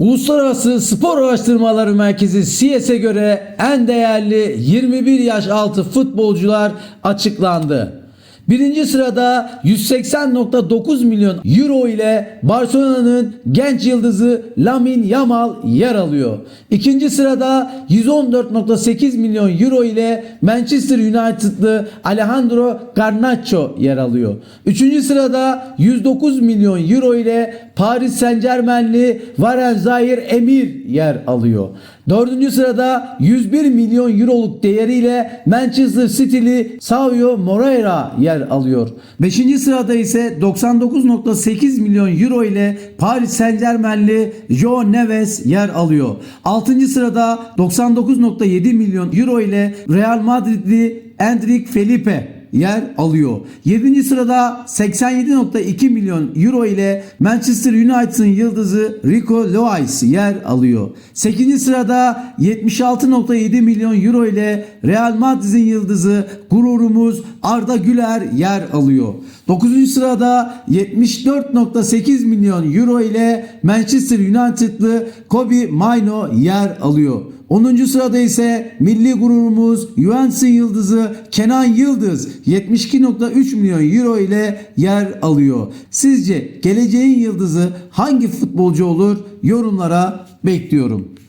Uluslararası Spor Araştırmaları Merkezi CS'e göre en değerli 21 yaş altı futbolcular açıklandı. Birinci sırada 180.9 milyon euro ile Barcelona'nın genç yıldızı Lamine Yamal yer alıyor. İkinci sırada 114.8 milyon euro ile Manchester United'lı Alejandro Garnacho yer alıyor. Üçüncü sırada 109 milyon euro ile Paris Saint Germain'li Varen Zahir Emir yer alıyor. Dördüncü sırada 101 milyon euroluk değeriyle Manchester City'li Savio Moreira yer alıyor. Beşinci sırada ise 99.8 milyon euro ile Paris Saint Germain'li Joe Neves yer alıyor. Altıncı sırada 99.7 milyon euro ile Real Madrid'li Endrick Felipe yer alıyor. 7. sırada 87.2 milyon euro ile Manchester United'ın yıldızı Rico Lewis yer alıyor. 8. sırada 76.7 milyon euro ile Real Madrid'in yıldızı gururumuz Arda Güler yer alıyor. 9. sırada 74.8 milyon euro ile Manchester United'lı Kobe Maino yer alıyor. 10. sırada ise milli gururumuz Juventus'un yıldızı Kenan Yıldız 72.3 milyon euro ile yer alıyor. Sizce geleceğin yıldızı hangi futbolcu olur? Yorumlara bekliyorum.